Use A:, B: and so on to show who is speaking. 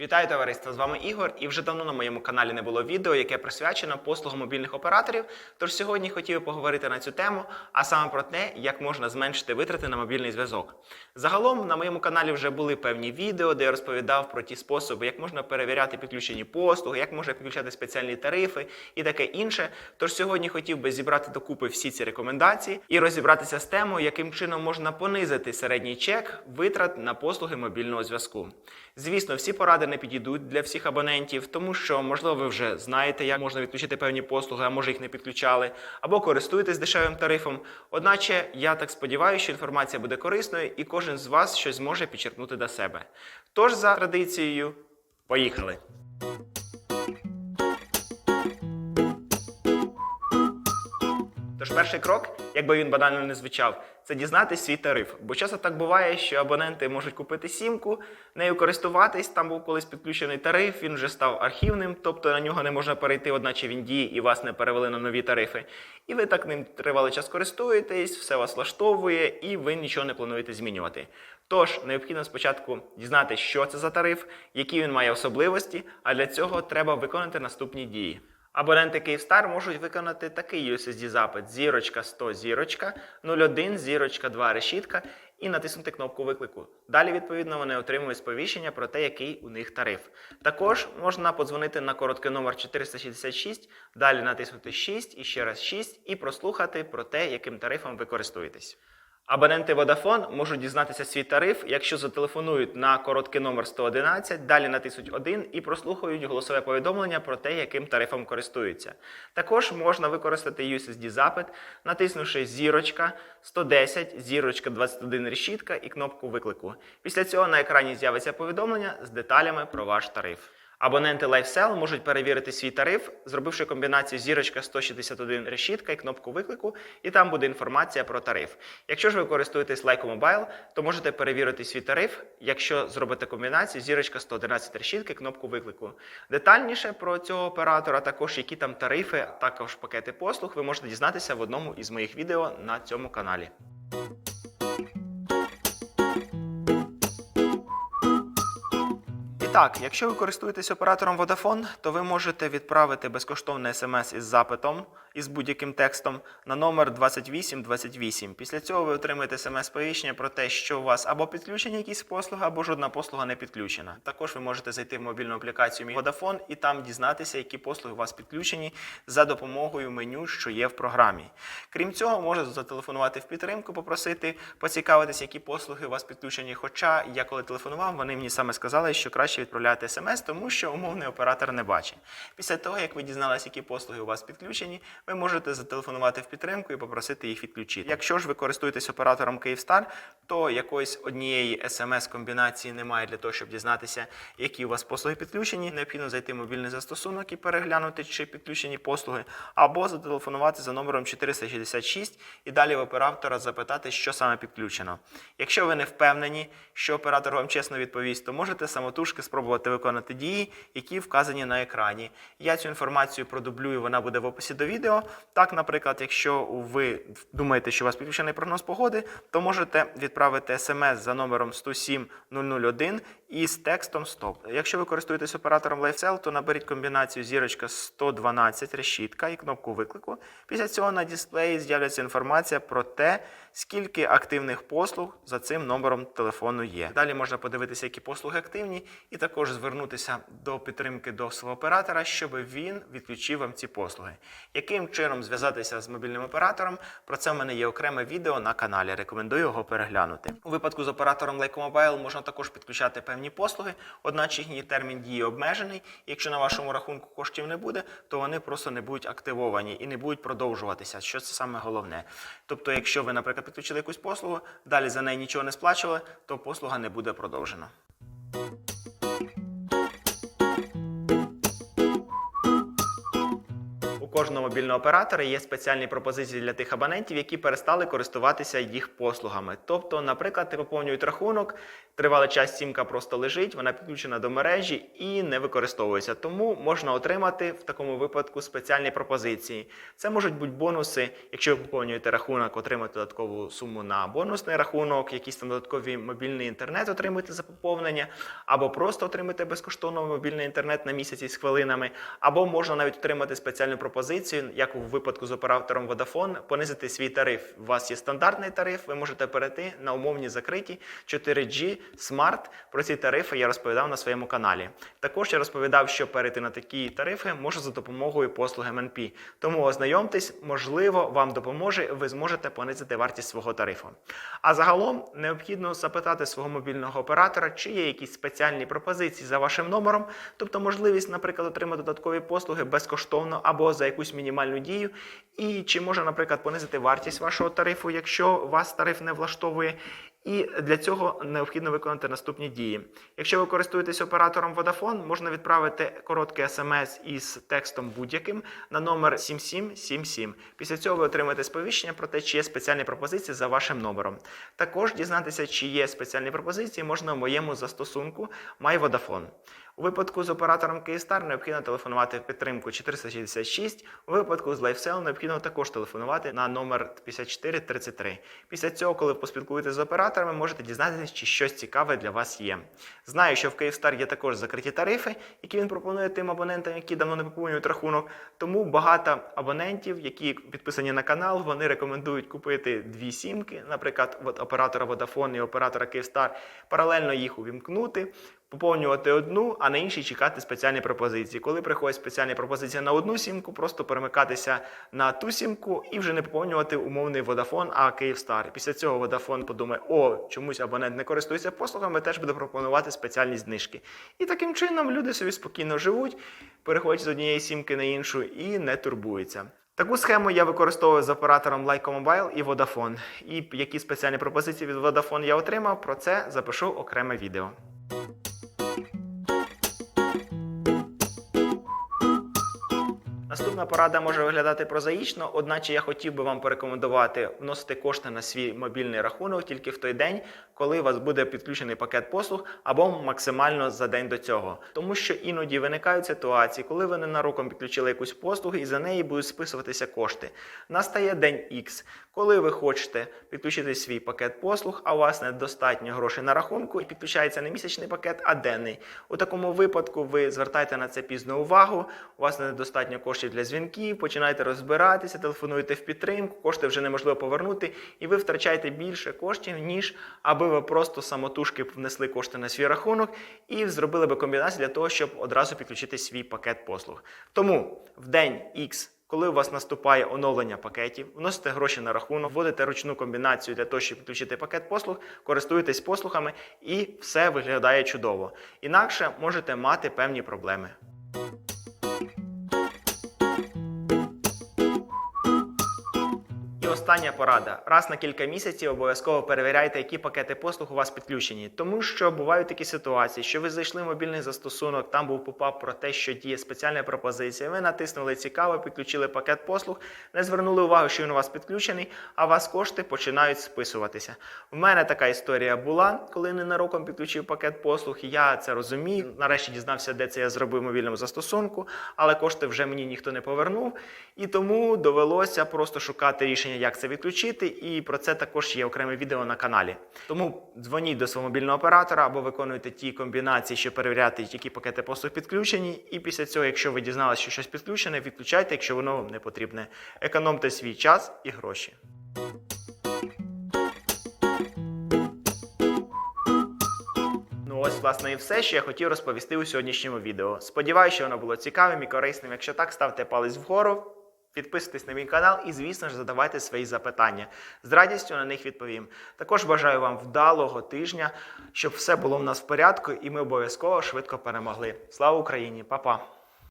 A: Вітаю товариство! З вами Ігор, і вже давно на моєму каналі не було відео, яке присвячено послугам мобільних операторів. Тож сьогодні хотів поговорити на цю тему, а саме про те, як можна зменшити витрати на мобільний зв'язок. Загалом на моєму каналі вже були певні відео, де я розповідав про ті способи, як можна перевіряти підключені послуги, як можна підключати спеціальні тарифи і таке інше. Тож сьогодні хотів би зібрати докупи всі ці рекомендації і розібратися з темою, яким чином можна понизити середній чек витрат на послуги мобільного зв'язку. Звісно, всі поради не підійдуть для всіх абонентів, тому що, можливо, ви вже знаєте, як можна відключити певні послуги, а може їх не підключали, або користуєтесь дешевим тарифом. Одначе я так сподіваюся, що інформація буде корисною і кожен з вас щось зможе підчеркнути до себе. Тож, за традицією, поїхали! Тож перший крок, якби він банально не звучав, це дізнатись свій тариф. Бо часто так буває, що абоненти можуть купити сімку, нею користуватись. Там був колись підключений тариф, він вже став архівним, тобто на нього не можна перейти, одначе він діє і вас не перевели на нові тарифи. І ви так ним тривалий час користуєтесь, все вас влаштовує, і ви нічого не плануєте змінювати. Тож необхідно спочатку дізнатися, що це за тариф, які він має особливості, а для цього треба виконати наступні дії. Абоненти Київстар можуть виконати такий USSD-запит зірочка 100 зірочка 01 зірочка 2 решітка і натиснути кнопку виклику. Далі, відповідно, вони отримують сповіщення про те, який у них тариф. Також можна подзвонити на короткий номер 466, далі натиснути 6 і ще раз 6 і прослухати про те, яким тарифом ви користуєтесь. Абоненти Vodafone можуть дізнатися свій тариф, якщо зателефонують на короткий номер 111, далі натиснуть 1 і прослухають голосове повідомлення про те, яким тарифом користуються. Також можна використати USSD-запит, натиснувши зірочка 110, зірочка 21 решітка і кнопку виклику. Після цього на екрані з'явиться повідомлення з деталями про ваш тариф. Абоненти LifeSell можуть перевірити свій тариф, зробивши комбінацію зірочка 161 решітка і кнопку виклику, і там буде інформація про тариф. Якщо ж ви користуєтесь Like Mobile, то можете перевірити свій тариф, якщо зробите комбінацію зірочка 111 решітки, кнопку виклику. Детальніше про цього оператора, також які там тарифи, також пакети послуг, ви можете дізнатися в одному із моїх відео на цьому каналі. Так, якщо ви користуєтесь оператором Vodafone, то ви можете відправити безкоштовний смс із запитом із будь-яким текстом на номер 2828. Після цього ви отримаєте смс-повіщення про те, що у вас або підключені якісь послуги, або жодна послуга не підключена. Також ви можете зайти в мобільну аплікацію Мій Vodafone і там дізнатися, які послуги у вас підключені за допомогою меню, що є в програмі. Крім цього, можете зателефонувати в підтримку, попросити поцікавитися, які послуги у вас підключені. Хоча я коли телефонував, вони мені саме сказали, що краще відправляти смс, тому що умовний оператор не бачить. Після того, як ви дізналися, які послуги у вас підключені, ви можете зателефонувати в підтримку і попросити їх відключити. Якщо ж ви користуєтесь оператором Київстар, то якоїсь однієї смс-комбінації немає для того, щоб дізнатися, які у вас послуги підключені. Необхідно зайти в мобільний застосунок і переглянути, чи підключені послуги, або зателефонувати за номером 466 і далі в оператора запитати, що саме підключено. Якщо ви не впевнені, що оператор вам чесно відповість, то можете самотужки спробувати виконати дії, які вказані на екрані. Я цю інформацію продублюю, вона буде в описі до відео. Так, наприклад, якщо ви думаєте, що у вас підключений прогноз погоди, то можете відправити смс за номером 107001 із текстом Стоп. Якщо ви користуєтесь оператором LifeSell, то наберіть комбінацію зірочка 112 решітка і кнопку виклику. Після цього на дисплеї з'являться інформація про те, скільки активних послуг за цим номером телефону є. Далі можна подивитися, які послуги активні, і також звернутися до підтримки до свого оператора, щоб він відключив вам ці послуги. Яким чином зв'язатися з мобільним оператором? Про це в мене є окреме відео на каналі. Рекомендую його переглянути. У випадку з оператором Like Mobile можна також підключати певні послуги, одначе їхній термін дії обмежений. Якщо на вашому рахунку коштів не буде, то вони просто не будуть активовані і не будуть продовжуватися. Що це саме головне? Тобто, якщо ви, наприклад, підключили якусь послугу, далі за неї нічого не сплачували, то послуга не буде продовжена. Кожного мобільного оператора є спеціальні пропозиції для тих абонентів, які перестали користуватися їх послугами. Тобто, наприклад, ти поповнюють рахунок, тривалий час сімка просто лежить, вона підключена до мережі і не використовується. Тому можна отримати в такому випадку спеціальні пропозиції. Це можуть бути бонуси, якщо ви поповнюєте рахунок, отримати додаткову суму на бонусний рахунок, якийсь там додатковий мобільний інтернет отримуєте за поповнення, або просто отримати безкоштовно мобільний інтернет на місяць із хвилинами, або можна навіть отримати спеціальну пропозицію, як у випадку з оператором Vodafone, понизити свій тариф. У вас є стандартний тариф, ви можете перейти на умовні закриті 4G Smart. Про ці тарифи я розповідав на своєму каналі. Також я розповідав, що перейти на такі тарифи можна за допомогою послуги МНП. Тому ознайомтесь, можливо, вам допоможе, ви зможете понизити вартість свого тарифу. А загалом необхідно запитати свого мобільного оператора, чи є якісь спеціальні пропозиції за вашим номером, тобто можливість, наприклад, отримати додаткові послуги безкоштовно або за якусь мінімальну дію, і чи може, наприклад, понизити вартість вашого тарифу, якщо вас тариф не влаштовує. І для цього необхідно виконати наступні дії. Якщо ви користуєтесь оператором Vodafone, можна відправити короткий смс із текстом будь-яким на номер 7777. Після цього ви отримаєте сповіщення про те, чи є спеціальні пропозиції за вашим номером. Також дізнатися, чи є спеціальні пропозиції, можна в моєму застосунку MyVodafone. У випадку з оператором Київстар необхідно телефонувати в підтримку 466. У випадку з LifeSell необхідно також телефонувати на номер 5433. Після цього, коли поспілкуєтеся з операторами, можете дізнатися, чи щось цікаве для вас є. Знаю, що в Київстар є також закриті тарифи, які він пропонує тим абонентам, які давно не поповнюють рахунок. Тому багато абонентів, які підписані на канал, вони рекомендують купити дві сімки, наприклад, от оператора Vodafone і оператора Київстар, паралельно їх увімкнути поповнювати одну, а на іншій чекати спеціальні пропозиції. Коли приходять спеціальні пропозиції на одну сімку, просто перемикатися на ту сімку і вже не поповнювати умовний Vodafone, а Київстар. Після цього Vodafone подумає, о, чомусь абонент не користується послугами, теж буде пропонувати спеціальні знижки. І таким чином люди собі спокійно живуть, переходять з однієї сімки на іншу і не турбуються. Таку схему я використовую з оператором Lyco Mobile і Vodafone. І які спеціальні пропозиції від Vodafone я отримав, про це запишу окреме відео. Наступна порада може виглядати прозаїчно, одначе я хотів би вам порекомендувати вносити кошти на свій мобільний рахунок тільки в той день, коли у вас буде підключений пакет послуг, або максимально за день до цього. Тому що іноді виникають ситуації, коли ви ненароком підключили якусь послугу і за неї будуть списуватися кошти. Настає день X, коли ви хочете підключити свій пакет послуг, а у вас недостатньо грошей на рахунку, і підключається не місячний пакет, а денний. У такому випадку ви звертаєте на це пізну увагу, у вас недостатньо коштів для дзвінків, починаєте розбиратися, телефонуєте в підтримку, кошти вже неможливо повернути, і ви втрачаєте більше коштів, ніж аби ви просто самотужки внесли кошти на свій рахунок і зробили би комбінацію для того, щоб одразу підключити свій пакет послуг. Тому в день X коли у вас наступає оновлення пакетів, вносите гроші на рахунок, вводите ручну комбінацію для того, щоб підключити пакет послуг, користуєтесь послугами і все виглядає чудово. Інакше можете мати певні проблеми. Остання порада. Раз на кілька місяців обов'язково перевіряйте, які пакети послуг у вас підключені. Тому що бувають такі ситуації, що ви зайшли в мобільний застосунок, там був попап про те, що діє спеціальна пропозиція. Ви натиснули цікаво, підключили пакет послуг, не звернули увагу, що він у вас підключений, а у вас кошти починають списуватися. У мене така історія була, коли ненароком підключив пакет послуг. Я це розумію. Нарешті дізнався, де це я зробив в мобільному застосунку, але кошти вже мені ніхто не повернув. І тому довелося просто шукати рішення, як це відключити. І про це також є окреме відео на каналі. Тому дзвоніть до свого мобільного оператора або виконуйте ті комбінації, щоб перевіряти, які пакети послуг підключені. І після цього, якщо ви дізналися, що щось підключене, відключайте, якщо воно вам не потрібне. Економте свій час і гроші. Ну ось, власне, і все, що я хотів розповісти у сьогоднішньому відео. Сподіваюся, воно було цікавим і корисним. Якщо так, ставте палець вгору. Підписуйтесь на мій канал і, звісно ж, задавайте свої запитання. З радістю на них відповім. Також бажаю вам вдалого тижня, щоб все було в нас в порядку, і ми обов'язково швидко перемогли. Слава Україні, Па-па!